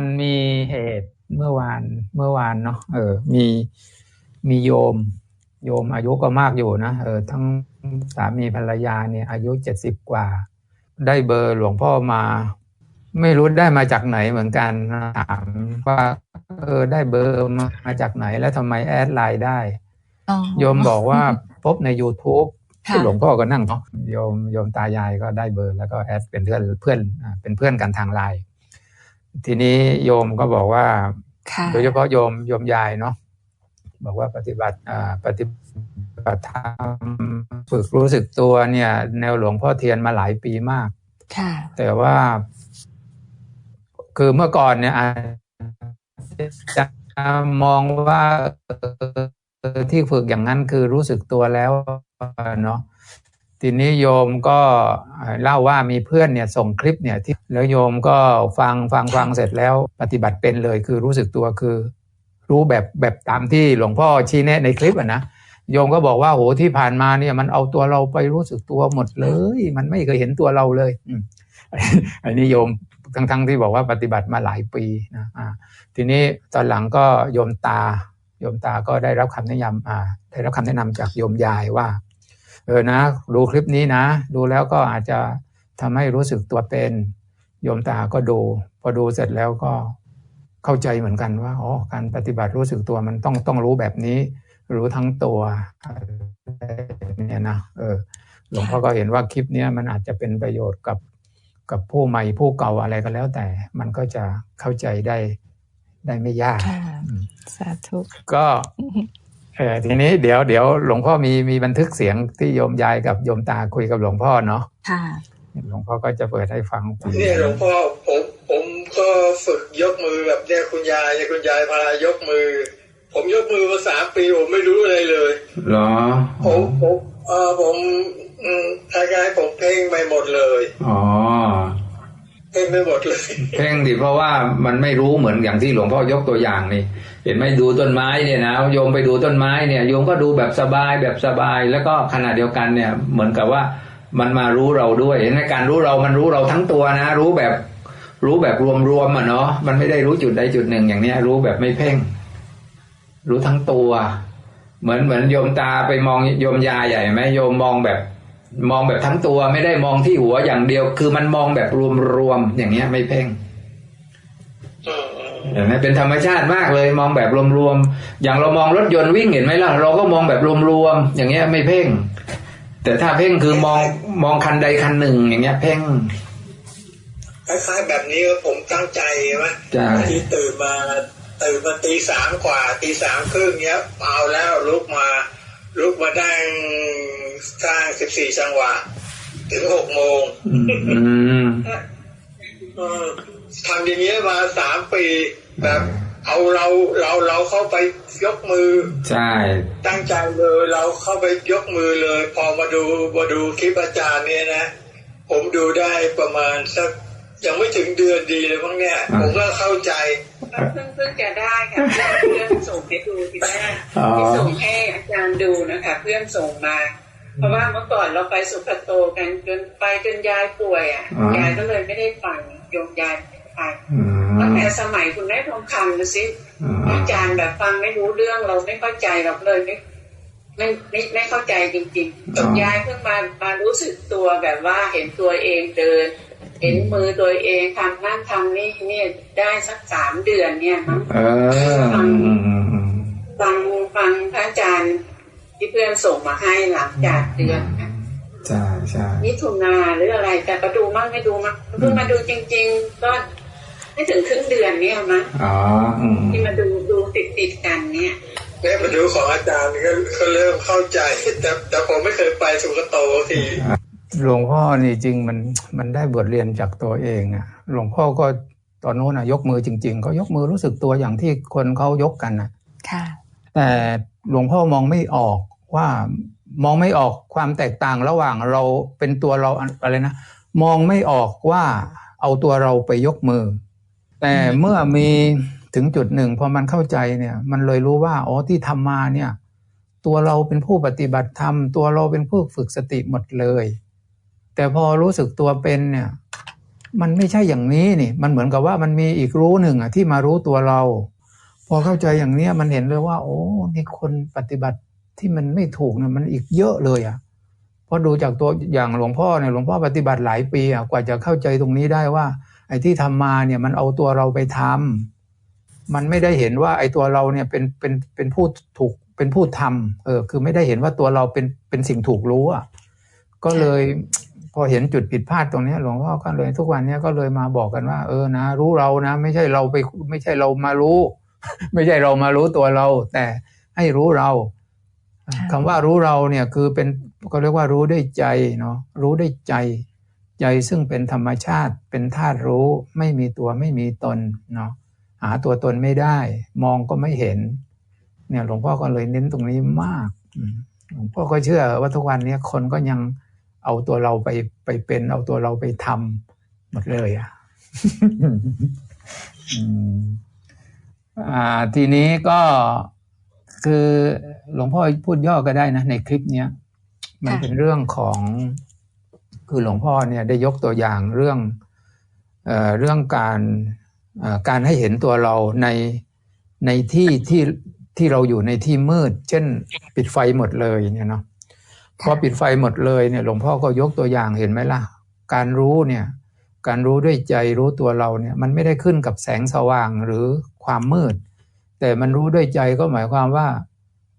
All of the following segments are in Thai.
มันมีเหตุเมื่อวานเมื่อวานเนาะเออ มีมีโยม โยมอายุก็มากอยู่นะเออทั้งสามีภรรยาเนี่ย อายุเจ็ดสิบกว่า ได้เบอร์หลวงพ่อมา ไม่รู้ได้มาจากไหนเหมือนกันถามว่า เออ ได้เบอร์มาจากไหนแล้วทำไมแอดไลน์ได้อ๋อโยมบอกว่าพบใน YouTube ค่ะที่หลวงพ่อก็นั่งเนาะโยมโยมตายายก็ได้เบอร์แล้วก็แอดเป็นเพื่อนเพื่อนอ่าเป็นเพื่อนกันทางไลน์ ทีนี้โยมก็บอกว่าค่ะโดยเฉพาะโยมโยมยายเนาะบอกว่าปฏิบัติอ่าปฏิบัติธรรมฝึกรู้สึกตัวเนี่ย แนวหลวงพ่อเทียนมาหลายปีมากค่ะแต่ว่า คือเมื่อก่อนเนี่ยอาจจะมองว่าเออที่ฝึกอย่างนั้นคือรู้สึกตัวแล้วเนาะ ทีนี้โยมก็เล่าว่ามีเพื่อนเนี่ยส่งคลิปเนี่ยที่แล้วโยมก็ฟังฟังฟังเสร็จแล้วปฏิบัติเป็นเลยคือรู้สึกตัวคือ รู้แบบแบบตามที่หลวงพ่อชี้แนะในคลิปอะนะโยมก็บอกว่าโหที่ผ่านมาเนี่ยมันเอาตัวเราไปรู้สึกตัวหมดเลย มันไม่เคยเห็นตัวเราเลยอันนี้โยมทั้งทั้งที่บอกว่าปฏิบัติมาหลายปีนะทีนี้ตอนหลังก็โยมตา โยมตาก็ได้รับคำแนะนำได้รับคำแนะนำจากโยมยายว่า เออนะ ดูคลิปนี้นะ ดูแล้วก็อาจจะทำให้รู้สึกตัวเป็นโยมตาก็ดู พอดูเสร็จแล้วก็เข้าใจเหมือนกันว่าอ๋อการปฏิบัติรู้สึกตัวมันต้องต้องรู้แบบนี้ รู้ทั้งตัวเนี่ยนะเออหลวงพ่อก็เห็นว่าคลิปเนี้ยมันอาจจะเป็นประโยชน์กับกับผู้ใหม่ผู้เก่าอะไรก็แล้วแต่ มันก็จะเข้าใจได้ได้ไม่ยากค่ะอืมสาธุก็ เออทีนี้เดี๋ยวเดี๋ยวหลวงพ่อมีมีบันทึกเสียงที่โยมยายกับโยมตาคุยกับหลวงพ่อเนาะค่ะหลวงพ่อก็จะเปิดให้ฟังเนี่ยหลวงพ่อผมผมก็ฝึกยกมือแบบเนี่ยคุณยายเนี่ยคุณยายพายกมือ ผมยกมือมาสามปีผมไม่รู้อะไรเลยเหรอผมผมเออผมอืมคล้ายๆผมเพ่งไปหมดเลยอ๋อเพ่งไปหมดเลยเพ่งดิเพราะว่ามันไม่รู้เหมือนอย่างที่หลวงพ่อยกตัวอย่างนี่ เห็นไหมดูต้นไม้เนี่ยนะโยมไปดูต้นไม้เนี่ยโยมก็ดูแบบสบายแบบสบาย แล้วก็ขณะเดียวกันเนี่ยเหมือนกับว่ามันมารู้เราด้วยเห็นไหมการรู้เรามันรู้เราทั้งตัวนะ รู้แบบรู้แบบรวมๆอะเนาะมันไม่ได้รู้จุดใดจุดหนึ่งอย่างเนี้ย รู้แบบไม่เพ่ง รู้ทั้งตัว เหมือนเหมือนโยมตาไปมองโยมยาใหญ่ไหมโยมมองแบบมองแบบทั้งตัวไม่ได้มองที่หัวอย่างเดียว คือมันมองแบบรวมๆอย่างเงี้ยไม่เพ่ง เห็นไหมเป็นธรรมชาติมากเลยมองแบบรวมๆอย่างเรามองรถยนต์วิ่งเห็นไหมล่ะ เราก็มองแบบรวมๆอย่างเงี้ยไม่เพ่ง แต่ถ้าเพ่งคือมองมองคันใดคันหนึ่ง อย่างเงี้ย เพ่งคล้ายๆแบบนี้ผมตั้งใจใช่ไหมใช่ที่ตื่นมาตื่นมาตีสามกว่าตีสามครึ่งเนี้ยเอาแล้วลุกมาลุกมาได้สร้างสิบสี่จังหวะถึงหกโมงอืมเออ ทำอย่างเงี้ยมาสามปีแบบเอาเราเราเราเข้าไปยกมือ ใช่ ตั้งใจเลยเราเข้าไปยกมือเลย พอมาดูมาดูคลิปอาจารย์เนี่ยนะ ผมดูได้ประมาณสักยังไม่ถึงเดือนดีเลยมั้งเนี่ย ผมก็เข้าใจเพิ่งเพิ่งจะได้ค่ะเพื่อนเพื่อนส่งให้ดูทีแรกอ๋อที่ส่งให้อาจารย์ดูนะคะ เพื่อนส่งมา เพราะว่าเมื่อก่อนเราไปสุขโตกันจนไปจนยายป่วยอะอ๋อยายก็เลยไม่ได้ฟังโยมยาย ไม่ได้ฟังอืตั้งมแต่สมัยคุณแม่ทองคำนะสิอืมอาจารย์แบบฟังไม่รู้เรื่องเราไม่เข้าใจเราเลยไม่ไม่ไม่ไม่เข้าใจจริงๆจนยายเพิ่งมามารู้สึกตัวแบบว่าเห็นตัวเองเดิน เห็นมือตัวเองทำนั่นทำนี่เนี่ยได้สักสามเดือนเนี่ยมั้งเอออืมอืมอืมอืมฟังฟังพระอาจารย์ที่เพื่อนส่งมาให้หลังจากเดือนใช่ใช่มิถุนาหรืออะไรแต่ก็ดูมั่งไม่ดูมั่งเพิ่งมาดูจริง ๆ ก็ ไม่ถึงครึ่งเดือนเนี่ยมั้งอ๋ออืมที่มาดูดูติดติดๆกันเนี่ยเนี่ยมาดูของอาจารย์ก็ก็เริ่มเข้าใจ แต่แต่ผมไม่เคยไปสุขโตทีหลวงพ่อนี่จริงมันมันได้บทเรียนจากตัวเองอะหลวงพ่อก็ตอนโน้นอะยกมือจริงๆเขายกมือรู้สึกตัวอย่างที่คนเขายกกันนะค่ะ แต่หลวงพ่อมองไม่ออกว่ามองไม่ออกความแตกต่างระหว่างเราเป็นตัวเราอะไรนะ มองไม่ออกว่าเอาตัวเราไปยกมือ แต่เมื่อมีถึงจุดหนึ่งพอมันเข้าใจเนี่ย มันเลยรู้ว่าอ๋อที่ทำมาเนี่ย ตัวเราเป็นผู้ปฏิบัติธรรม ตัวเราเป็นผู้ฝึกสติหมดเลย แต่พอรู้สึกตัวเป็นเนี่ย มันไม่ใช่อย่างนี้นี่ มันเหมือนกับว่ามันมีอีกรู้หนึ่งอะที่มารู้ตัวเรา พอเข้าใจอย่างเนี้ยมันเห็นเลยว่า โอ้นี่คนปฏิบัติที่มันไม่ถูกเนี่ยมันอีกเยอะเลยอะเพราะดูจากตัวอย่างหลวงพ่อเนี่ยหลวงพ่อปฏิบัติหลายปีอะกว่าจะเข้าใจตรงนี้ได้ว่า ไอ้ที่ทำมาเนี่ยมันเอาตัวเราไปทำมันไม่ได้เห็นว่าไอ้ตัวเราเนี่ยเป็นเป็นเป็นผู้ถูกเป็นผู้ทำเออคือไม่ได้เห็นว่าตัวเราเป็นเป็นสิ่งถูกรู้อะก็เลยพอเห็นจุดผิดพลาดตรงเนี้ยหลวงพ่อก็เลยทุกวันเนี้ยก็เลยมาบอกกันว่า เออนะ รู้เรานะ ไม่ใช่เราไปไม่ใช่เรามารู้ ไม่ใช่เรามารู้ตัวเรา แต่ให้รู้เราค่ะคำว่ารู้เราเนี่ยคือเป็นก็เรียกว่ารู้ด้วยใจเนาะรู้ด้วยใจ ใจซึ่งเป็นธรรมชาติเป็นธาตุรู้ไม่มีตัวไม่มีตนเนาะหาตัวตนไม่ได้ มองก็ไม่เห็น เนี่ยหลวงพ่อก็เลยเน้นตรงนี้มากหลวงพ่อก็เชื่อว่าทุกวันนี้คนก็ยังเอาตัวเราไปไปเป็นเอาตัวเราไปทำหมดเลยอะอ่าทีนี้ก็คือหลวงพ่อพูดย่อก็ได้นะในคลิปเนี้ยมันเป็นเรื่องของ คือหลวงพ่อเนี่ยได้ยกตัวอย่างเรื่องเออเรื่องการการให้เห็นตัวเราในในที่ที่ที่เราอยู่ในที่มืด เช่น ปิดไฟหมดเลยเนี่ยเนาะพอปิดไฟหมดเลยเนี่ยหลวงพ่อก็ยกตัวอย่างเห็นไหมล่ะ การรู้เนี่ยการรู้ด้วยใจรู้ตัวเราเนี่ยมันไม่ได้ขึ้นกับแสงสว่างหรือความมืด แต่มันรู้ด้วยใจก็หมายความว่า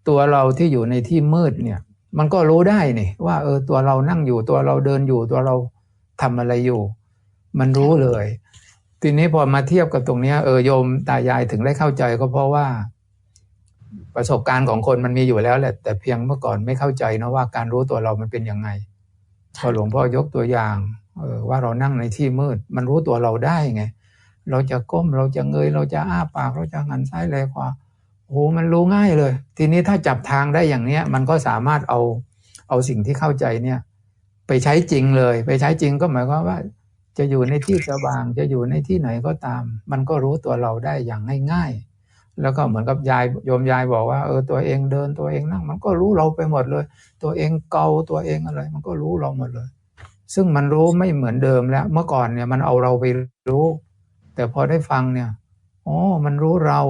ตัวเราที่อยู่ในที่มืดเนี่ย มันก็รู้ได้นี่ว่าเออตัวเรานั่งอยู่ตัวเราเดินอยู่ตัวเราทำอะไรอยู่ มันรู้เลย ทีนี้พอมาเทียบกับตรงเนี้ยเออโยมตายายถึงได้เข้าใจก็เพราะว่า ประสบการณ์ของคนมันมีอยู่แล้วแหละ แต่เพียงเมื่อก่อนไม่เข้าใจนะว่าการรู้ตัวเรามันเป็นยังไง พอหลวงพ่อยกตัวอย่างเออว่าเรานั่งในที่มืด มันรู้ตัวเราได้ไงเราจะก้มเราจะเงยเราจะอ้าปากเราจะหันซ้ายแลขวา โอ้โหมันรู้ง่ายเลย ทีนี้ถ้าจับทางได้อย่างเนี้ย มันก็สามารถเอาเอาสิ่งที่เข้าใจเนี่ย ไปใช้จริงเลย ไปใช้จริงก็หมายความว่า จะอยู่ในที่สว่างจะอยู่ในที่ไหนก็ตาม มันก็รู้ตัวเราได้อย่างง่ายๆ แล้วก็เหมือนกับยายโยมยายบอกว่าเออตัวเองเดินตัวเองนั่ง มันก็รู้เราไปหมดเลย ตัวเองเกาตัวเองอะไร มันก็รู้เราหมดเลย ซึ่งมันรู้ไม่เหมือนเดิมแล้ว เมื่อก่อนเนี่ยมันเอาเราไปรู้ แต่พอได้ฟังเนี่ยอ๋อมันรู้เรา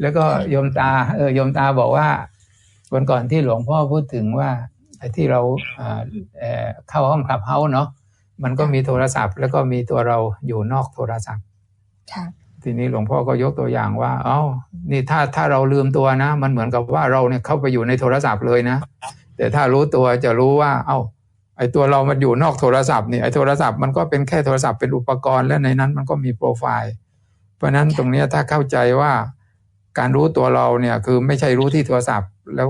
แล้วก็โยมตา เออโยมตาบอกว่า วันก่อนที่หลวงพ่อพูดถึงว่าไอ้ที่เราอ่าเอ่อเข้าห้องคลับเฮาส์เนาะมันก็มีโทรศัพท์ แล้วก็มีตัวเราอยู่นอกโทรศัพท์ค่ะทีนี้หลวงพ่อก็ยกตัวอย่างว่า เอ้า นี่ถ้าถ้าเราลืมตัวนะ มันเหมือนกับว่าเราเนี่ยเข้าไปอยู่ในโทรศัพท์เลยนะ แต่ถ้ารู้ตัวจะรู้ว่า เอ้า ไอ้ตัวเรามันอยู่นอกโทรศัพท์นี่ ไอ้โทรศัพท์มันก็เป็นแค่โทรศัพท์เป็นอุปกรณ์และในนั้นมันก็มีโปรไฟล์ เพราะฉะนั้นตรงเนี้ยถ้าเข้าใจว่า การรู้ตัวเราเนี่ยคือไม่ใช่รู้ที่โทรศัพท์ แล้ว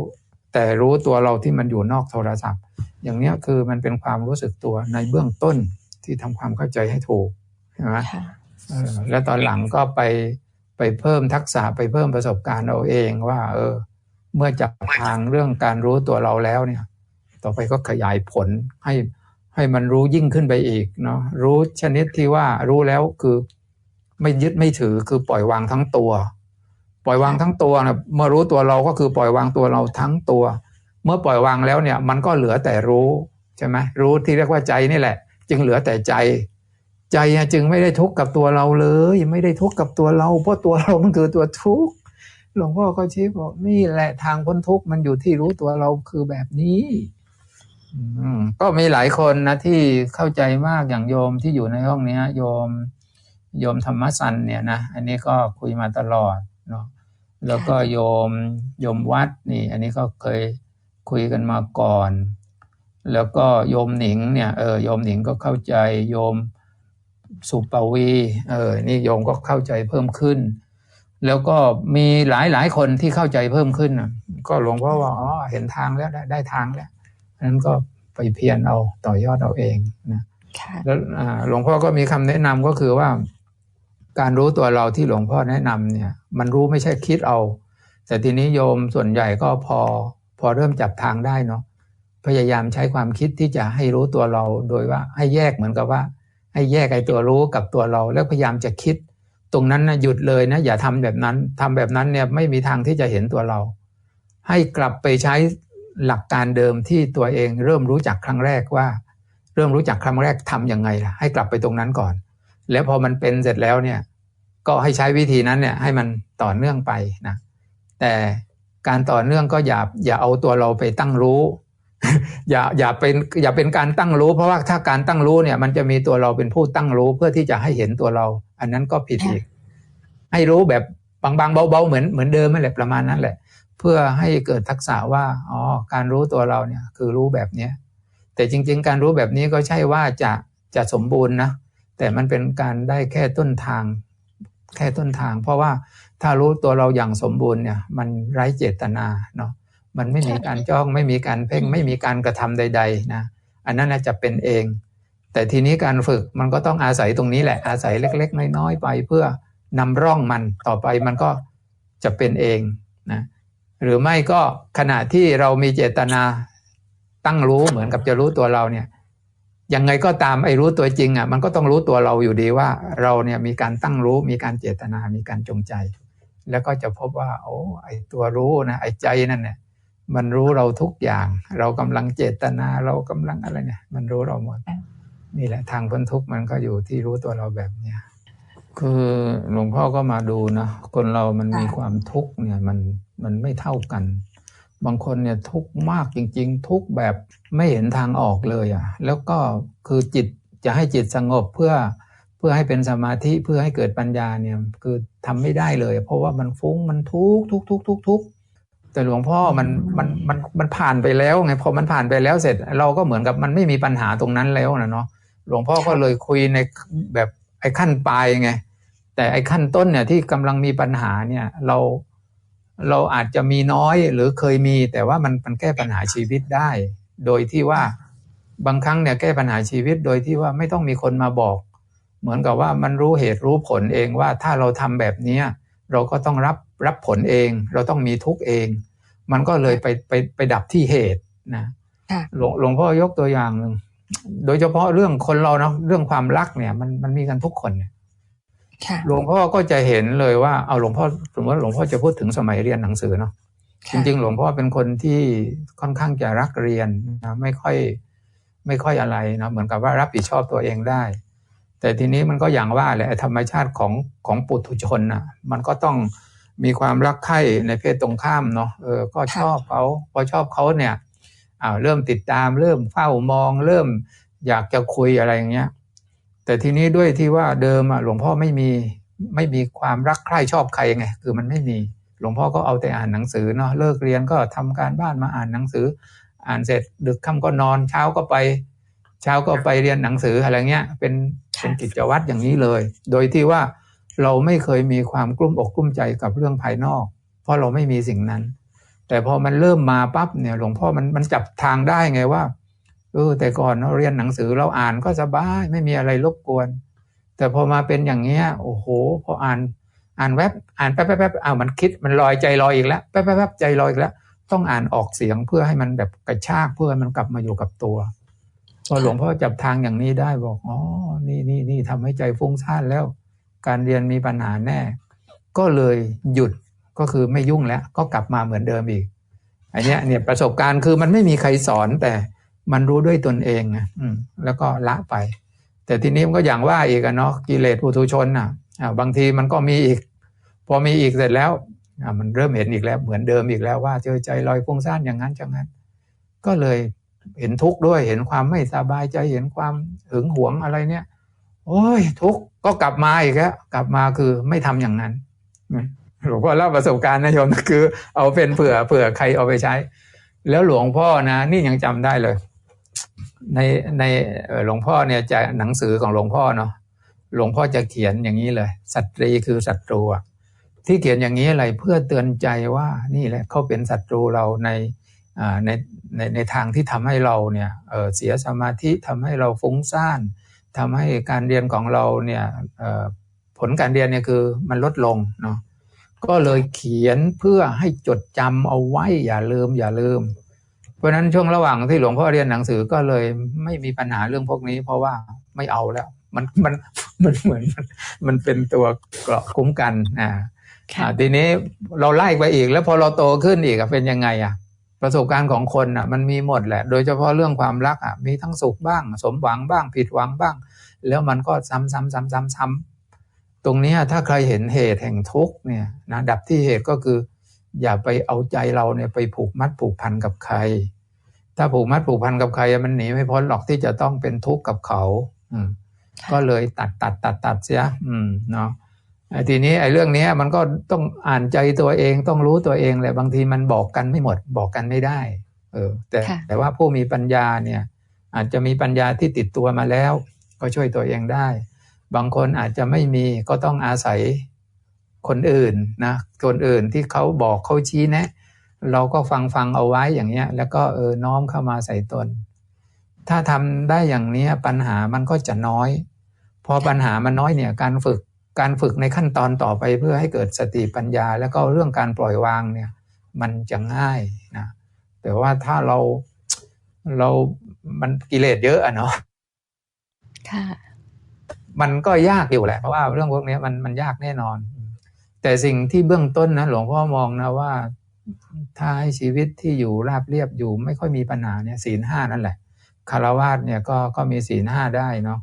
แต่รู้ตัวเราที่มันอยู่นอกโทรศัพท์ อย่างเนี้ยคือมันเป็นความรู้สึกตัวในเบื้องต้นที่ทำความเข้าใจให้ถูกใช่ไหมค่ะเออแล้วตอนหลังก็ไปไปเพิ่มทักษะไปเพิ่มประสบการณ์เอาเองว่า เออ เมื่อจับทางเรื่องการรู้ตัวเราแล้วเนี่ย ต่อไปก็ขยายผลให้ให้มันรู้ยิ่งขึ้นไปอีกเนาะรู้ชนิดที่ว่ารู้แล้วคือ ไม่ยึดไม่ถือคือปล่อยวางทั้งตัว ปล่อยวางทั้งตัวนะเมื่อรู้ตัวเราก็คือปล่อยวางตัวเราทั้งตัว เมื่อปล่อยวางแล้วเนี่ย มันก็เหลือแต่รู้ใช่ไหมรู้ที่เรียกว่าใจนี่แหละ จึงเหลือแต่ใจ ใจจึงไม่ได้ทุกข์กับตัวเราเลย ไม่ได้ทุกข์กับตัวเรา เพราะตัวเรามันคือตัวทุกข์หลวงพ่อก็ชี้บอกนี่แหละทางพ้นทุกข์มันอยู่ที่รู้ตัวเราคือแบบนี้ก็มีหลายคนนะที่เข้าใจมากอย่างโยมที่อยู่ในห้องนี้โยมโยมธรรมสันเนี่ยนะอันนี้ก็คุยมาตลอดเนาะ แล้วก็โยมโยมวัดนี่ อันนี้ก็เคยคุยกันมาก่อน แล้วก็โยมหนิงเนี่ยเออโยมหนิงก็เข้าใจโยมสุปวีเออนี่โยมก็เข้าใจเพิ่มขึ้น แล้วก็มีหลายหลายคนที่เข้าใจเพิ่มขึ้นน่ะก็หลวงพ่อว่าอ๋อเห็นทางแล้วได้ได้ทางแล้วนั้นก็ไปเพียรเอาต่อยอดเอาเองนะค่ะแล้วอ่าหลวงพ่อก็มีคำแนะนำก็คือว่า การรู้ตัวเราที่หลวงพ่อแนะนำเนี่ย มันรู้ไม่ใช่คิดเอา แต่ทีนี้โยมส่วนใหญ่ก็พอพอเริ่มจับทางได้เนาะพยายามใช้ความคิดที่จะให้รู้ตัวเราโดยว่าให้แยกเหมือนกับว่า ให้แยกไอ้ตัวรู้กับตัวเรา แล้วพยายามจะคิด ตรงนั้นนะหยุดเลยนะ อย่าทำแบบนั้นทำแบบนั้นเนี่ยไม่มีทางที่จะเห็นตัวเรา ให้กลับไปใช้หลักการเดิมที่ตัวเองเริ่มรู้จักครั้งแรกว่า เริ่มรู้จักครั้งแรกทำยังไงล่ะให้กลับไปตรงนั้นก่อน แล้วพอมันเป็นเสร็จแล้วเนี่ย ก็ให้ใช้วิธีนั้นเนี่ยให้มันต่อเนื่องไปนะ แต่การต่อเนื่องก็อย่าอย่าเอาตัวเราไปตั้งรู้ อย่าอย่าเป็นอย่าเป็นการตั้งรู้ เพราะว่าถ้าการตั้งรู้เนี่ย มันจะมีตัวเราเป็นผู้ตั้งรู้เพื่อที่จะให้เห็นตัวเรา อันนั้นก็ผิดอีก ให้รู้แบบบางๆเบาๆเหมือนเหมือนเดิมนั่นแหละประมาณนั้นแหละ เพื่อให้เกิดทักษะว่าอ๋อการรู้ตัวเราเนี่ยคือรู้แบบเนี้ยแต่จริง ๆ การรู้แบบนี้ก็ใช่ว่าจะจะสมบูรณ์นะ แต่มันเป็นการได้แค่ต้นทาง แค่ต้นทาง เพราะว่าถ้ารู้ตัวเราอย่างสมบูรณ์เนี่ย มันไร้เจตนาเนาะมันไม่มีการจ้องไม่มีการเพ่งไม่มีการกระทำใด ๆ นะ อันนั้นจะเป็นเอง แต่ทีนี้การฝึกมันก็ต้องอาศัยตรงนี้แหละอาศัยเล็ก ๆ น้อยๆไปเพื่อนำร่องมันต่อไปมันก็จะเป็นเองนะหรือไม่ก็ขณะที่เรามีเจตนาตั้งรู้เหมือนกับจะรู้ตัวเราเนี่ย ยังไงก็ตามไอ้รู้ตัวจริงอะมันก็ต้องรู้ตัวเราอยู่ดีว่า เราเนี่ยมีการตั้งรู้มีการเจตนามีการจงใจ แล้วก็จะพบว่า โอ้ไอ้ตัวรู้นะไอ้ใจนั่นเนี่ยมันรู้เราทุกอย่าง เรากำลังเจตนาเรากำลังอะไรเนี่ย มันรู้เราหมดนี่แหละทางพ้นทุกข์มันก็อยู่ที่รู้ตัวเราแบบเนี้ยคือหลวงพ่อก็มาดูนะคนเรามันมีความทุกข์เนี่ยมันมันไม่เท่ากัน บางคนเนี่ยทุกข์มากจริง ๆ ทุกข์แบบไม่เห็นทางออกเลยอะแล้วก็คือจิตจะให้จิตสงบเพื่อเพื่อให้เป็นสมาธิเพื่อให้เกิดปัญญาเนี่ยคือทำไม่ได้เลย เพราะว่ามันฟุ้งมันทุกข์ทุกข์ทุกข์ทุกข์ทุกข์แต่หลวงพ่อมันมันมันมันผ่านไปแล้วไงพอมันผ่านไปแล้วเสร็จ เราก็เหมือนกับมันไม่มีปัญหาตรงนั้นแล้วนะเนาะหลวงพ่อก็เลยคุยในแบบไอ้ขั้นปลายไงแต่ไอ้ขั้นต้นเนี่ยที่กำลังมีปัญหาเนี่ยเรา เราอาจจะมีน้อยหรือเคยมี แต่ว่ามันมันแก้ปัญหาชีวิตได้ โดยที่ว่าบางครั้งเนี่ยแก้ปัญหาชีวิตโดยที่ว่าไม่ต้องมีคนมาบอก เหมือนกับว่ามันรู้เหตุรู้ผลเองว่าถ้าเราทำแบบเนี้ยเราก็ต้องรับรับผลเอง เราต้องมีทุกข์เอง มันก็เลยไปไปไปดับที่เหตุนะค่ะหลวงหลวงพ่อยกตัวอย่างหนึ่งโดยเฉพาะเรื่องคนเราเนาะเรื่องความรักเนี่ยมันมันมีกันทุกคนเนี่ยค่ะ หลวงพ่อก็จะเห็นเลยว่าเอาหลวงพ่อสมมติว่าหลวงพ่อจะพูดถึงสมัยเรียนหนังสือเนาะจค่ะริงๆ หลวงพ่อเป็นคนที่ค่อนข้างจะรักเรียนนะไม่ค่อยไม่ค่อยอะไรนะเหมือนกับว่ารับผิดชอบตัวเองได้ แต่ทีนี้มันก็อย่างว่าแหละไอ้ธรรมชาติของของปุถุชนน่ะมันก็ต้องมีความรักใคร่ในเพศตรงข้ามเนาะเออก็ชอบเขาพอชอบเขาเนี่ยอ้าวเริ่มติดตามเริ่มเฝ้ามอง เริ่มอยากจะคุยอะไรอย่างเงี้ย แต่ทีนี้ด้วยที่ว่าเดิมหลวงพ่อไม่มีไม่มีความรักใคร่ชอบใครไงคือมันไม่มีหลวงพ่อก็เอาแต่อ่านหนังสือเนาะเลิกเรียนก็ทำการบ้านมาอ่านหนังสือ อ่านเสร็จดึกค่ำก็นอนเช้าก็ไป เช้าก็ไปเรียนหนังสืออะไรเงี้ยเป็นเป็นกิจวัตรอย่างนี้เลย โดยที่ว่าเราไม่เคยมีความกลุ้มอกกลุ้มใจกับเรื่องภายนอก เพราะเราไม่มีสิ่งนั้น แต่พอมันเริ่มมาปั๊บเนี่ยหลวงพ่อมันมันจับทางได้ไงว่า เออแต่ก่อนเราเรียนหนังสือเราอ่านก็สบายไม่มีอะไรรบกวน แต่พอมาเป็นอย่างเงี้ยโอ้โห พออ่านอ่านแวบอ่านแป๊บแป๊บแป๊บอ้าวมันคิดมันลอยใจลอยอีกแล้วแป๊บแป๊บแป๊บใจลอยอีกแล้ว ต้องอ่านออกเสียงเพื่อให้มันแบบกระชากเพื่อให้มันกลับมาอยู่กับตัวพอหลวงพ่อจับทางอย่างนี้ได้บอกอ๋อนี่นี่นี่ทำให้ใจฟุ้งซ่านแล้ว การเรียนมีปัญหาแน่ ก็เลยหยุดก็คือไม่ยุ่งแล้ว ก็กลับมาเหมือนเดิมอีกอันเนี้ยเนี่ยประสบการณ์คือมันไม่มีใครสอนแต่ มันรู้ด้วยตนเองนะอืมแล้วก็ละไป แต่ทีนี้มันก็อย่างว่าอีกเนาะกิเลสปุถุชนอะบางทีมันก็มีอีก พอมีอีกเสร็จแล้วมันเริ่มเห็นอีกแล้วเหมือนเดิมอีกแล้วว่าเจอใจลอยฟุ้งซ่านอย่างนั้นจังนั้น ก็เลยเห็นทุกข์ด้วยเห็นความไม่สบายใจเห็นความหึงหวงอะไรเนี่ย โอ้ยทุกข์ก็กลับมาอีกแล้วกลับมาคือไม่ทำอย่างนั้นหลวงพ่อเล่าประสบการณ์นะโยมคือ เอาเป็นเผื่อเผื่อใครเอาไปใช้ แล้วหลวงพ่อนะ นี่ยังจำได้เลย ในในหลวงพ่อเนี่ยจะหนังสือของหลวงพ่อเนาะหลวงพ่อจะเขียนอย่างนี้เลยศัตรีคือศัตรูอะที่เขียนอย่างนี้อะไรเพื่อเตือนใจว่านี่แหละเขาเป็นศัตรูเราในในในในทางที่ทำให้เราเนี่ยเเสียสมาธิทำให้เราฟุ้งซ่านทำให้การเรียนของเราเนี่ยผลการเรียนเนี่ยคือมันลดลงเนาะก็เลยเขียนเพื่อให้จดจำเอาไว้อย่าลืมอย่าลืม ราะฉะนั้นช่วงระหว่างที่หลวงพ่อเรียนหนังสือก็เลยไม่มีปัญหาเรื่องพวกนี้ เพราะว่าไม่เอาแล้ว มันมันมันเหมือนมันมันเป็นตัวเกราะคุ้มกันอ่าค่ะอ่าทีนี้เราไล่ไปอีกแล้วพอเราโตขึ้นอีกอะเป็นยังไงอะปประสบการณ์ของคนอะมันมีหมดแหละ โดยเฉพาะเรื่องความรักอะมีทั้งสุขบ้าง สมหวังบ้าง ผิดหวังบ้าง แล้วมันก็ซ้ำซ้ำซ้ำซ้ำซ้ำตรงเนี้ยถ้าใครเห็นเหตุแห่งทุกข์เนี่ยนะดับที่เหตุก็คือ อย่าไปเอาใจเราเนี่ยไปผูกมัดผูกพันกับใคร ถ้าผูกมัดผูกพันกับใครมันหนีไม่พ้นหรอกที่จะต้องเป็นทุกข์กับเขา อืมค่ะก็เลยตัดตัดตัดตัดเสีย อืมเนาะไอ้ทีนี้ไอ้เรื่องเนี้ยมันก็ต้องอ่านใจตัวเองต้องรู้ตัวเองแหละบางทีมันบอกกันไม่หมดบอกกันไม่ได้ เออ แต่ค่ะแต่ว่าผู้มีปัญญาเนี่ย อาจจะมีปัญญาที่ติดตัวมาแล้ว ก็ช่วยตัวเองได้ บางคนอาจจะไม่มีก็ต้องอาศัยคนอื่นนะคนอื่นที่เขาบอกเขาชี้แนะ เราก็ฟังฟังเอาไว้อย่างเงี้ย แล้วก็เออน้อมเข้ามาใส่ตน ถ้าทำได้อย่างเนี้ยปัญหามันก็จะน้อย พอปัญหามันน้อยเนี่ยการฝึกการฝึกในขั้นตอนต่อไปเพื่อให้เกิดสติปัญญา แล้วก็เรื่องการปล่อยวางเนี่ย มันจะง่ายนะแต่ว่าถ้าเราเรามันกิเลสเยอะอะเนาะค่ะมันก็ยากอยู่แหละเพราะว่าเรื่องพวกนี้มันมันยากแน่นอน แต่สิ่งที่เบื้องต้นนะหลวงพ่อมองนะว่า ถ้าให้ชีวิตที่อยู่ราบเรียบอยู่ไม่ค่อยมีปัญหาเนี่ยศีลห้านั่นแหละคารวาสเนี่ยก็ก็มีศีลห้าได้เนาะ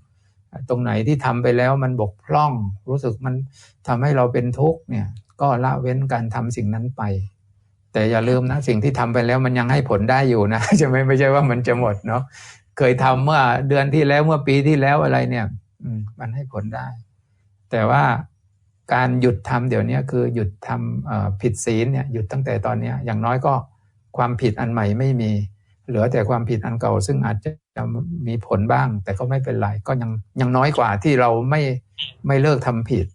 ตรงไหนที่ทำไปแล้วมันบกพร่อง รู้สึกมันทำให้เราเป็นทุกข์เนี่ยก็ละเว้นการทำสิ่งนั้นไป แต่อย่าลืมนะสิ่งที่ทำไปแล้วมันยังให้ผลได้อยู่นะจะไม่ไม่ใช่ว่ามันจะหมดเนาะเคยทำเมื่อเดือนที่แล้วเมื่อปีที่แล้วอะไรเนี่ยอืมมันให้ผลได้ แต่ว่า การหยุดทำเดี๋ยวนี้คือหยุดทำผิดศีลเนี่ยหยุดตั้งแต่ตอนเนี้อย่างน้อยก็ความผิดอันใหม่ไม่มี เหลือแต่ความผิดอันเก่า ซึ่งอาจจะมีผลบ้าง แต่ก็ไม่เป็นไรก็ยังยังน้อยกว่าที่เราไม่ไม่เลิกทำผิด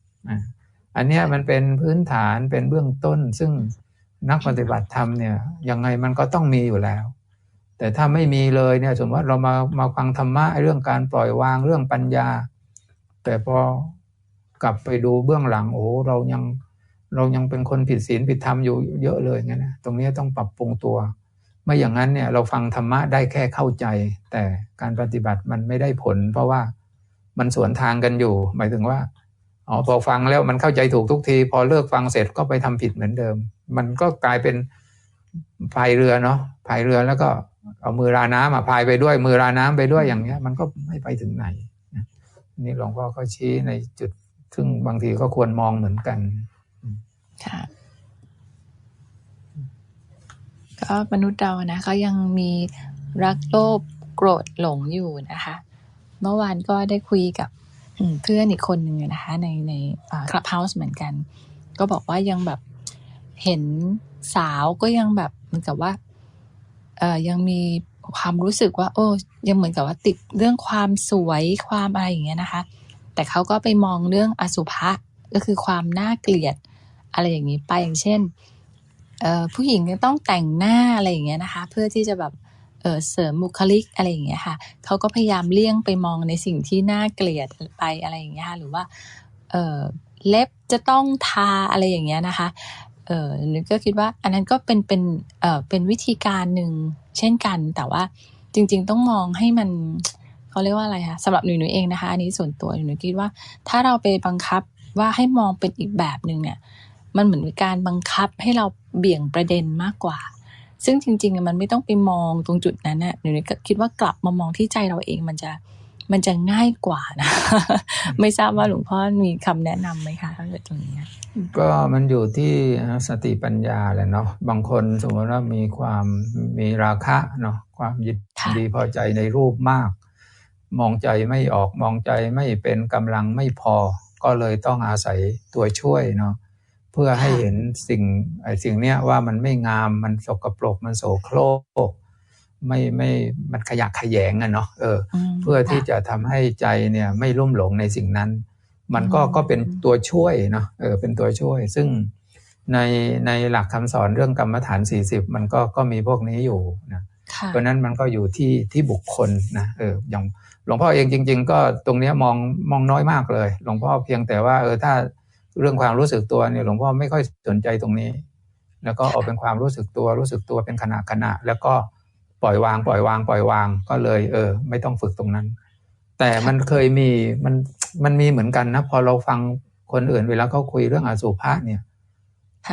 อันนี้มันเป็นพื้นฐานเป็นเบื้องต้น ซึ่งนักปฏิบัติธรรมเนี่ยยังไงมันก็ต้องมีอยู่แล้ว แต่ถ้าไม่มีเลยเนี่ยสมมติว่าเรามามาฟังธรรมะเรื่องการปล่อยวางเรื่องปัญญา แต่พอ กลับไปดูเบื้องหลังโอ้เรายังเรายังเป็นคนผิดศีลผิดธรรมอยู่เยอะเลยงั้นนะตรงนี้ต้องปรับปรุงตัวไม่อย่างนั้นเนี่ยเราฟังธรรมะได้แค่เข้าใจ แต่การปฏิบัติมันไม่ได้ผล เพราะว่ามันสวนทางกันอยู่ หมายถึงว่าอ๋อพอฟังแล้วมันเข้าใจถูกทุกที พอเลิกฟังเสร็จก็ไปทำผิดเหมือนเดิม มันก็กลายเป็นพายเรือเนาะพายเรือแล้วก็เอามือราน้ำอะพายไปด้วย มือราน้ำไปด้วยอย่างเงี้ย มันก็ไม่ไปถึงไหนนะนี่หลวงพ่อก็ชี้ในจุด ซึ่งบางทีก็ควรมองเหมือนกันค่ะก็มนุษย์เรานะก็ยังมีรักโลภโกรธหลงอยู่นะคะ เมื่อวานก็ได้คุยกับอืมเพื่อนอีกคนหนึ่งนะคะ ในในคลับเฮาส์เหมือนกัน ก็บอกว่ายังแบบเห็นสาวก็ยังแบบเหมือนกับว่าเอ่อยังมีความรู้สึกว่า โอ้ยังเหมือนกับว่าติดเรื่องความสวยความอะไรอย่างเงี้ยนะคะ แต่เขาก็ไปมองเรื่องอสุภะก็คือความน่าเกลียดอะไรอย่างนี้ไปอย่างเช่นผู้หญิงต้องแต่งหน้าอะไรอย่างเงี้ยนะคะ เพื่อที่จะแบบเเสริมบุคลิกอะไรอย่างเงี้ยค่ะเขาก็พยายามเลี่ยงไปมองในสิ่งที่น่าเกลียดไปอะไรอย่างเงี้ยค่ะหรือว่าเเล็บจะต้องทาอะไรอย่างเงี้ยนะคะเออหนูก็คิดว่าอันนั้นก็เป็นเป็นเออเป็นวิธีการหนึ่งเช่นกัน แต่ว่าจริง ๆ ต้องมองให้มัน เขาเรียกว่าอะไรคะสำหรับหนูหนูเองนะคะอันนี้ส่วนตัวหนูคิดว่า ถ้าเราไปบังคับว่าให้มองเป็นอีกแบบหนึ่งเนี่ย มันเหมือนเป็นการบังคับให้เราเบี่ยงประเด็นมากกว่า ซึ่งจริงๆอะมันไม่ต้องไปมองตรงจุดนั้นน่ะหนูก็คิดว่ากลับมามองที่ใจเราเองมันจะมันจะง่ายกว่านะ ไม่ทราบว่าหลวงพ่อมีคำแนะนำไหมคะถ้าเกิดตรงนี้ ก็มันอยู่ที่สติปัญญาแหละเนาะบางคนสมมติว่ามีความมีราคะเนาะความยินค่ะดีพอใจในรูปมาก มองใจไม่ออกมองใจไม่เป็นกำลังไม่พอ ก็เลยต้องอาศัยตัวช่วยเนาะเพื่อให้เห็นสิ่งไอ้สิ่งเนี้ยว่ามันไม่งามมันสกปรกมันโสโครกไม่ไม่มันขยะแขยงอะเนาะเออมเพื่อที่ค่ะจะทำให้ใจเนี่ยไม่ลุ่มหลงในสิ่งนั้น มันก็อืมก็เป็นตัวช่วยเนาะเออเป็นตัวช่วย ซึ่งในในหลักคำสอนเรื่องกรรมฐาน 40 มันก็ก็มีพวกนี้อยู่นะค่ะ เพราะฉะนั้นมันก็อยู่ที่ที่บุคคลนะเอออย่างหลวงพ่อเองจริง ๆ ก็ตรงเนี้ยมองมองน้อยมากเลย หลวงพ่อเพียงแต่ว่าเออถ้าเรื่องความรู้สึกตัวเนี่ยหลวงพ่อไม่ค่อยสนใจตรงนี้ แล้วก็เอาเป็นความรู้สึกตัวรู้สึกตัวเป็นขณะขณะ แล้วก็ปล่อยวางปล่อยวาง ปล่อยวางก็เลย เออ ไม่ต้องฝึกตรงนั้น แต่มันเคยมีมันมันมีเหมือนกันนะพอเราฟังคนอื่นเวลาเขาคุยเรื่องอสุภะเนี่ยค่ะ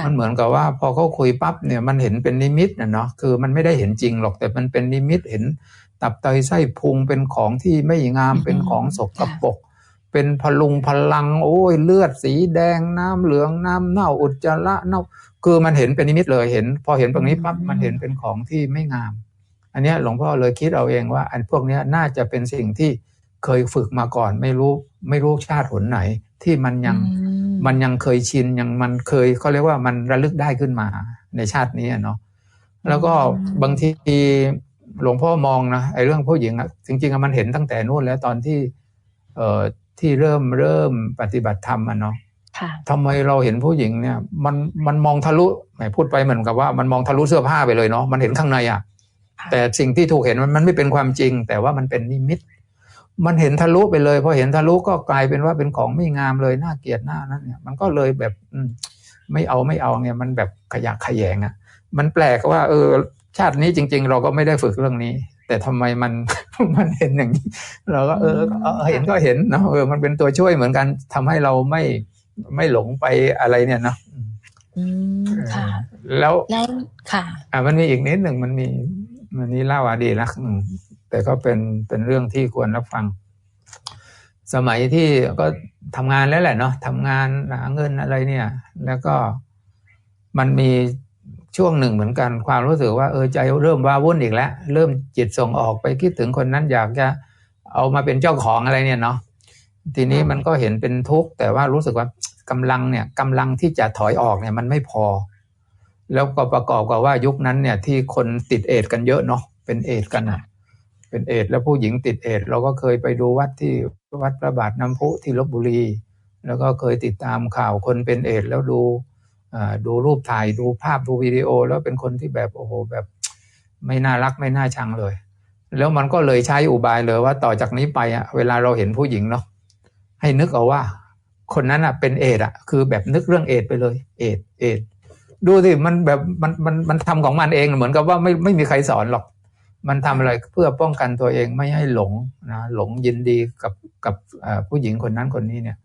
มันเหมือนกับว่าพอเขาคุยปั๊บเนี่ยมันเห็นเป็นนิมิตนะเนาะคือมันไม่ได้เห็นจริงหรอกแต่มันเป็นนิมิตเห็นตับไตไส้พุงเป็นของที่ไม่งามอืมเป็นของสกค่ะปรกเป็นพลุงพลัง โอ้ยเลือดสีแดงน้ำเหลืองน้ำเน่าอุจจาระเน่าคือมันเห็นเป็นนิมิตเลยเห็น พอเห็นตรงนี้ปั๊บมันเห็นเป็นของที่ไม่งาม อันเนี้ยหลวงพ่อเลยคิดเอาเองว่า อันพวกเนี้ยน่าจะเป็นสิ่งที่เคยฝึกมาก่อน ไม่รู้ไม่รู้ชาติหนไหน ที่มันยังอืมมันยังเคยชินยังมันเคยเขาเรียกว่ามันระลึกได้ขึ้นมาในชาตินี้อะเนาะแล้วก็บางทีหลวงพ่อมองนะไอ้เรื่องผู้หญิงอะจริงๆอะมันเห็นตั้งแต่นู่นแล้วตอนที่ เอ่อที่เริ่มเริ่มปฏิบัติธรรมอะเนาะค่ะทำไมเราเห็นผู้หญิงเนี่ย มันมันมองทะลุแหมพูดไปเหมือนกับว่ามันมองทะลุเสื้อผ้าไปเลยเนาะมันเห็นข้างในอะค่ะ แต่สิ่งที่ถูกเห็นมันมันไม่เป็นความจริง แต่ว่ามันเป็นนิมิต มันเห็นทะลุไปเลยพอเห็นทะลุก็กลายเป็นว่าเป็นของไม่งามเลยน่าเกลียดหน้านั้นเนี่ยมันก็เลยแบบอืมไม่เอาไม่เอาเนี่ยมันแบบขยะแขยงอะ่ะ มันแปลกว่า เออ ชาตินี้จริง ๆ เราก็ไม่ได้ฝึกเรื่องนี้ แต่ทำไมมันมันเห็นอย่างนี้ เราก็เออเออเห็นก็เห็นเนาะเออมันเป็นตัวช่วยเหมือนกันทำให้เราไม่ไม่หลงไปอะไรเนี่ยเนาะอืมค่ะ แล้วแล้วค่ะ อ่ามันมีอีกนิดหนึ่งมันมีมันนี้เล่าอดีตนะอืม แต่ก็เป็นเป็นเรื่องที่ควรรับฟัง สมัยที่ก็ทำงานแล้วแหละเนาะทำงานหาเงินอะไรเนี่ย แล้วก็มันมีช่วงหนึ่งเหมือนกัน ความรู้สึกว่าเออใจเริ่มว้าวุ่นอีกแล้ว เริ่มจิตส่งออกไปคิดถึงคนนั้นอยากจะเอามาเป็นเจ้าของอะไรเนี่ยเนาะทีนี้มันก็เห็นเป็นทุกข์แต่ว่ารู้สึกว่ากำลังเนี่ยกำลังที่จะถอยออกเนี่ยมันไม่พอ แล้วก็ประกอบกับว่ายุคนั้นเนี่ยที่คนติดเอดส์กันเยอะเนาะเป็นเอดส์กันอะ เป็นเอดส์แล้วผู้หญิงติดเอดส์เราก็เคยไปดูวัดที่วัดพระบาทน้ำพุที่ลบบุรี แล้วก็เคยติดตามข่าวคนเป็นเอดส์แล้วดูดูรูปถ่ายดูภาพดูวิดีโอ แล้วเป็นคนที่แบบโอ้โหแบบไม่น่ารักไม่น่าชังเลย แล้วมันก็เลยใช้อุบายเลยว่าต่อจากนี้ไปอะเวลาเราเห็นผู้หญิงเนาะให้นึกเอาว่า คนนั้นอะเป็นเอดส์อะคือแบบนึกเรื่องเอดส์ไปเลย เอดส์เอดส์ดูสิมันแบบมันมันมันทำของมันเองเหมือนกับว่าไม่ไม่มีใครสอนหรอก มันทำอะไรเพื่อป้องกันตัวเองไม่ให้หลงนะหลงยินดีกับกับเอ่อผู้หญิงคนนั้นคนนี้เนี่ย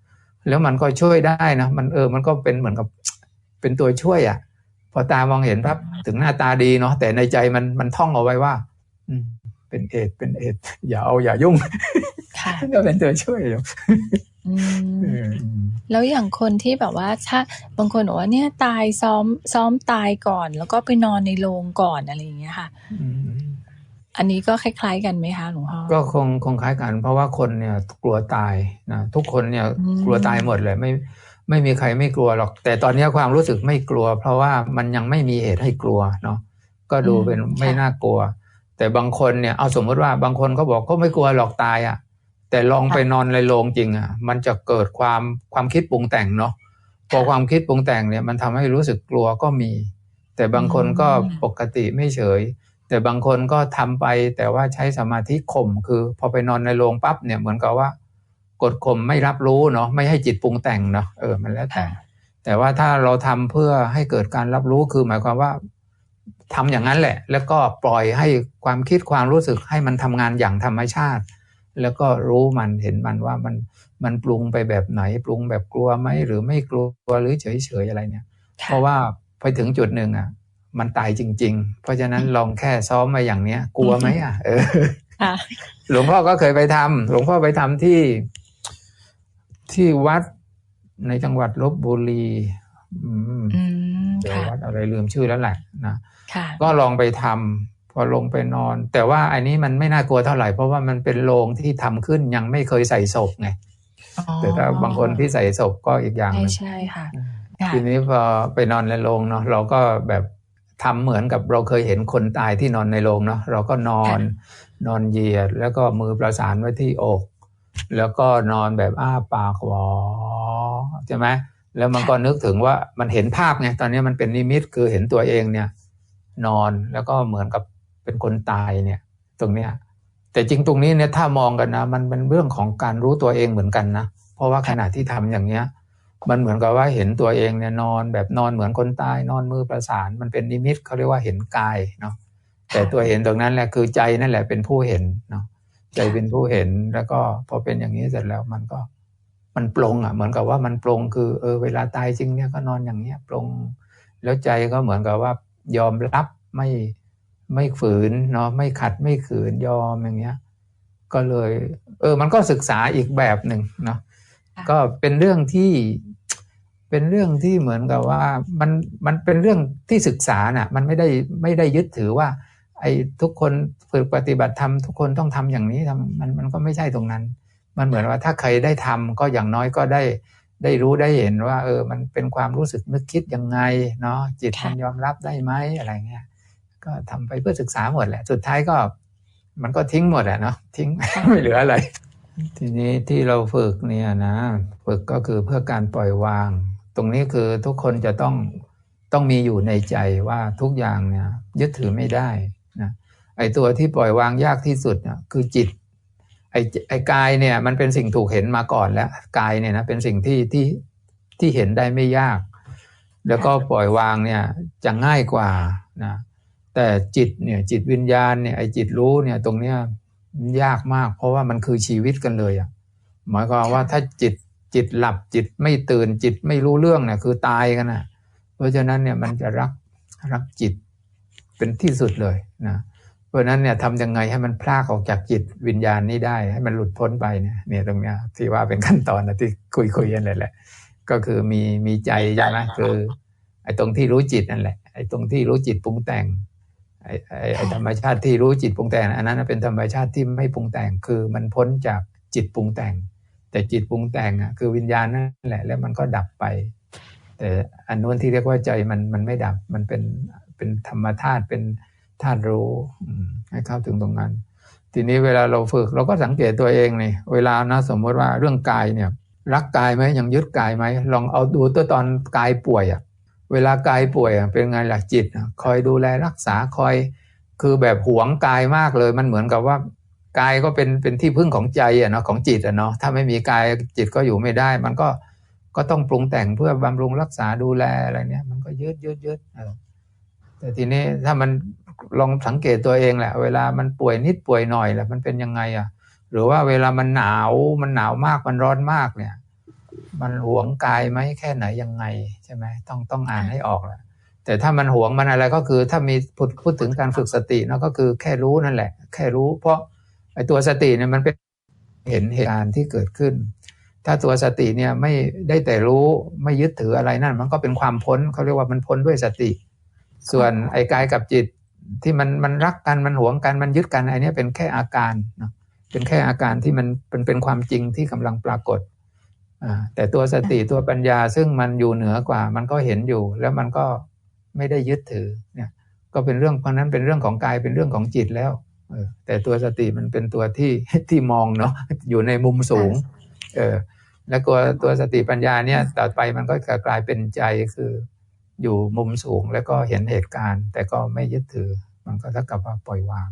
แล้วมันก็ช่วยได้นะมันเออมันก็เป็นเหมือนกับเป็นตัวช่วยอะ่ะ พอตามองเห็นปั๊บถึงหน้าตาดีเนาะแต่ในใจมันมันท่องเอาไว้ว่า อืมเป็นเอดส์เป็นเอดส์อย่าเอาอย่ายุ่งค่ะก็เป็นตัวช่วยอยู่อืมเออแล้วอย่างคนที่แบบว่าถ้าบางคนบอกว่าเนี่ยตายซ้อมซ้อมตายก่อน แล้วก็ไปนอนในโรงก่อนอะไรอย่างเงี้ยค่ะ อืมอันนี้ก็คล้าย ๆ กันไหมคะหลวงพ่อก็คงคงคล้ายกัน เพราะว่าคนเนี่ยกลัวตายนะทุกคนเนี่ยอืมกลัวตายหมดเลยไม่ไม่มีใครไม่กลัวหรอก แต่ตอนนี้ความรู้สึกไม่กลัว เพราะว่ามันยังไม่มีเหตุให้กลัวเนาะก็ดูเป็นไม่น่ากลัว แต่บางคนเนี่ยเอาสมมติว่าบางคนก็บอกก็ไม่กลัวหรอกตายอะแต่ลองไปนอนในโรงจริงอะมันจะเกิดความความคิดปรุงแต่งเนาะพอความคิดปรุงแต่งเนี่ยมันทำให้รู้สึกกลัวก็มี แต่บางคนก็ปกติไม่เฉย แต่บางคนก็ทำไปแต่ว่าใช้สมาธิข่มคือ พอไปนอนในโรงปั๊บเนี่ยเหมือนกับว่ากดข่มไม่รับรู้เนาะไม่ให้จิตปรุงแต่งเนาะเออมันแล้วแต่ค่ะแต่ว่าถ้าเราทำเพื่อให้เกิดการรับรู้คือหมายความว่าทำอย่างนั้นแหละ แล้วก็ปล่อยให้ความคิดความรู้สึกให้มันทำงานอย่างธรรมชาติ แล้วก็รู้มันเห็นมันว่ามันมันปรุงไปแบบไหนปรุงแบบกลัวไหมหรือไม่กลัวหรือเฉยเฉยๆอะไรเนี่ย เพราะว่าไปถึงจุดหนึ่งอะ มันตายจริง ๆ เพราะฉะนั้นลองแค่ซ้อมมาอย่างเนี้ย กลัวไหมอะเออค่ะหลวงพ่อก็เคยไปทำหลวงพ่อไปทำที่ที่วัดในจังหวัดลบบุรีอืมอืมเดี๋ยวค่ะวัดอะไรลืมชื่อแล้วแหละนะค่ะก็ลองไปทำพอลงไปนอน แต่ว่าอันนี้มันไม่น่ากลัวเท่าไหร่ เพราะว่ามันเป็นโรงที่ทำขึ้นยังไม่เคยใส่ศพไงอ๋อแต่ถ้าบางคนที่ใส่ศพก็อีกอย่างหใช่นึ่งใช่ค่ะค่ะทีนี้พอไปนอนในโรงเนาะเราก็แบบ ทำเหมือนกับเราเคยเห็นคนตายที่นอนในโรงเนาะเราก็นอนนอนเหยียด แล้วก็มือประสานไว้ที่อก แล้วก็นอนแบบอ้าปากหวอใช่ไหมแล้วมันก็นึกถึงว่ามันเห็นภาพไงตอนนี้มันเป็นนิมิตคือเห็นตัวเองเนี่ย นอนแล้วก็เหมือนกับเป็นคนตายเนี่ย ตรงเนี้ยแต่จริงตรงนี้เนี่ยถ้ามองกันนะ มันเป็นเรื่องของการรู้ตัวเองเหมือนกันนะเพราะว่าขณะที่ทำอย่างเนี้ย มันเหมือนกับว่าเห็นตัวเองเนี่ยนอนแบบนอนเหมือนคนตายนอนมือประสาน มันเป็นนิมิตเขาเรียกว่าเห็นกายเนาะแต่ตัวเห็นตรงนั้นแหละคือใจนั่นแหละเป็นผู้เห็นเนาะใจเป็นผู้เห็นแล้วก็พอเป็นอย่างนี้เสร็จแล้วมันก็มันปลงอะเหมือนกับว่ามันปลงคือเออเวลาตายจริงเนี่ยก็นอนอย่างเนี้ยปลงแล้วใจก็เหมือนกับว่ายอมรับไม่ไม่ฝืนเนาะไม่ขัดไม่ขืนยอมอย่างเงี้ย ก็เลย เออ มันก็ศึกษาอีกแบบหนึ่งเนาะค่ะก็เป็นเรื่องที่ เป็นเรื่องที่เหมือนกับว่ามันมันเป็นเรื่องที่ศึกษาน่ะมันไม่ได้ไม่ได้ยึดถือว่า ไอ้ทุกคนฝึกปฏิบัติธรรมทุกคนต้องทำอย่างนี้ทำมันมันก็ไม่ใช่ตรงนั้น มันเหมือนว่าถ้าใครได้ทำก็อย่างน้อยก็ได้ได้รู้ได้เห็นว่า เออ มันเป็นความรู้สึกนึกคิดยังไงเนาะจิตมันยอมรับได้ไหมอะไรเงี้ยก็ทำไปเพื่อศึกษาหมดแหละ สุดท้ายก็ มันก็ทิ้งหมดอะเนาะทิ้งไม่เหลืออะไร ทีนี้ที่เราฝึกเนี่ยนะ ฝึกก็คือเพื่อการปล่อยวาง ตรงนี้คือทุกคนจะต้องต้องมีอยู่ในใจว่าทุกอย่างเนี่ยยึดถือไม่ได้นะไอตัวที่ปล่อยวางยากที่สุดเนี่ยคือจิตไอไอกายเนี่ยมันเป็นสิ่งถูกเห็นมาก่อนแล้วกายเนี่ยนะเป็นสิ่งที่ที่ที่เห็นได้ไม่ยาก แล้วก็ปล่อยวางเนี่ยจะง่ายกว่านะแต่จิตเนี่ยจิตวิญญาณเนี่ยไอจิตรู้เนี่ยตรงเนี้ยยากมาก เพราะว่ามันคือชีวิตกันเลยอะหมายความว่าถ้าจิต จิตหลับจิตไม่ตื่นจิตไม่รู้เรื่องเนี่ยคือตายกันนะเพราะฉะนั้นเนี่ยมันจะรักรักจิตเป็นที่สุดเลยนะเพราะฉะนั้นเนี่ยทำยังไงให้มันพลากออกจากจิตวิญญาณนี้ได้ให้มันหลุดพ้นไปเนี่ยเนี่ยตรงเนี้ยที่ว่าเป็นขั้นตอนนะที่คุยคุยกันเลยแหละ ก็คือมีมีใจใช่ไหมคือไอ้ตรงที่รู้จิตนั่นแหละไอ้ตรงที่รู้จิตปรุงแต่งไอ้ไอ้ธรรมชาติที่รู้จิตปรุงแต่ง อันนั้นเป็นธรรมชาติที่ไม่ปรุงแต่งคือมันพ้นจากจิตปรุงแต่ง แต่จิตปรุงแต่งอะคือวิญญาณนั่นแหละ แล้วมันก็ดับไป แต่อันนู้นที่เรียกว่าใจมันมันไม่ดับมันเป็นเป็นธรรมธาตุเป็นธาตุรู้ให้เข้าถึงตรงนั้น ทีนี้เวลาเราฝึกเราก็สังเกตตัวเองนี่เวลานะสมมติว่าเรื่องกายเนี่ยรักกายไหมยังยึดกายไหมลองเอาดูตัวตอนกายป่วยอะเวลากายป่วยอะเป็นไงล่ะจิต คอยดูแลรักษาคอย คือแบบหวงกายมากเลย มันเหมือนกับว่า กายก็เป็นเป็นที่พึ่งของใจอะเนาะของจิตอะเนาะถ้าไม่มีกายจิตก็อยู่ไม่ได้ มันก็ก็ต้องปรุงแต่งเพื่อบำรุงรักษาดูแลอะไรเนี่ย มันก็ยืดยืดยืดแต่ทีนี้ถ้ามันลองสังเกตตัวเองแหละ เวลามันป่วยนิดป่วยหน่อยแหละมันเป็นยังไงอะหรือว่าเวลามันหนาวมันหนาวมากมันร้อนมากเนี่ย มันหวงกายไหมแค่ไหนยังไงใช่ไหมต้องต้องอ่านให้ออกแหละแต่ถ้ามันหวงมันอะไรก็คือ ถ้ามีพูดพูดถึงการฝึกสติเนาะก็คือแค่รู้นั่นแหละ แค่รู้เพราะ ไอ้ตัวสติเนี่ยมันเป็นเห็นเหตุการณ์ที่เกิดขึ้น ถ้าตัวสติเนี่ยไม่ได้แต่รู้ไม่ยึดถืออะไรนั่น มันก็เป็นความพ้นเขาเรียกว่ามันพ้นด้วยสติ ส่วนไอ้กายกับจิตที่มันมันรักกันมันหวงกันมันยึดกันไอ้เนี่ยเป็นแค่อาการเนาะเป็นแค่อาการที่มันเป็นเป็นความจริงที่กำลังปรากฏอ่าแต่ตัวสติตัวปัญญาซึ่งมันอยู่เหนือกว่า มันก็เห็นอยู่ แล้วมันก็ไม่ได้ยึดถือเนี่ยก็เป็นเรื่องเพราะนั้นเป็นเรื่องของกายเป็นเรื่องของจิตแล้วเออ แต่ตัวสติมันเป็นตัวที่ที่มองเนาะอยู่ในมุมสูงเออแล้วตัวตัวสติปัญญาเนี่ยต่อไปมันก็จะกลายเป็นใจคืออยู่มุมสูงแล้วก็เห็นเหตุการณ์ แต่ก็ไม่ยึดถือมันก็เท่ากับว่าปล่อยวาง